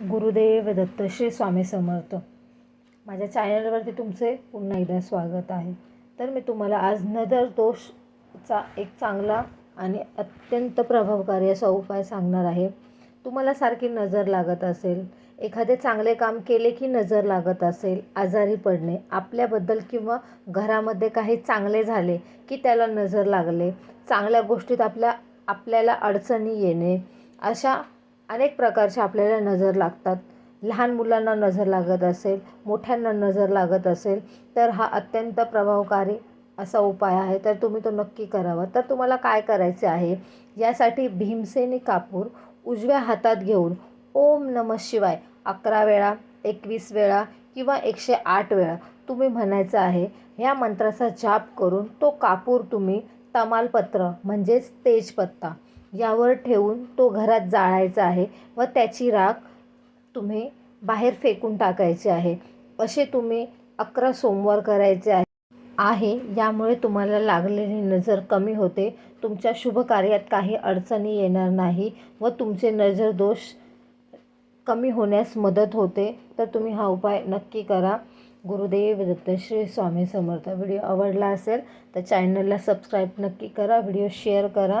गुरुदेव दत्त श्री स्वामी समर्थ. माझ्या चॅनलवरती तुमचे पुन्हा एकदा स्वागत आहे. तर मी तुम्हाला आज नजर दोषचा एक चांगला आणि अत्यंत प्रभावकारी असा उपाय सांगणार आहे. तुम्हाला सारखी नजर लागत असेल एखादे चांगले काम केले की नजर लागत असेल आजारी पडणे आपल्याबद्दल किंवा घरामध्ये काही चांगले झाले की त्याला नजर लागले चांगल्या गोष्टीत आपल्या आपल्याला अडचणी येणे अशा अनेक प्रकारच्या आपल्याला नजर लागतात. लहान मुलांना नजर लागत असेल मोठ्यांना नजर लागत असेल तर हा अत्यंत प्रभावकारी असा उपाय आहे. तर तुम्ही तो नक्की करावा. तर तुम्हाला काय करायचे आहे? यासाठी भीमसेनी कापूर उजव्या हातात घेऊन ओम नम शिवाय अकरा वेळा एकवीस वेळा किंवा एकशे आठ वेळा तुम्ही म्हणायचं आहे ह्या मंत्राचा जाप करून तो कापूर तुम्ही तमालपत्र म्हणजेच तेजपत्ता यावर ठेवून तो घरात जाळायचा आहे व त्याची राख तुम्ही बाहेर फेकून टाकायची आहे. असे तुम्ही अकरा सोमवार करायचे आहे. आहे यामुळे तुम्हाला लागलेली नजर कमी होते. तुमच्या शुभ कार्यात काही अडचणी येणार नाही व तुमचे नजर दोष कमी होण्यास मदत होते. तर तुम्ही हा उपाय नक्की करा. गुरुदेव दत्तश्री स्वामी समर्थ. व्हिडिओ आवडला असेल तर चॅनलला सबस्क्राईब नक्की करा. व्हिडिओ शेअर करा.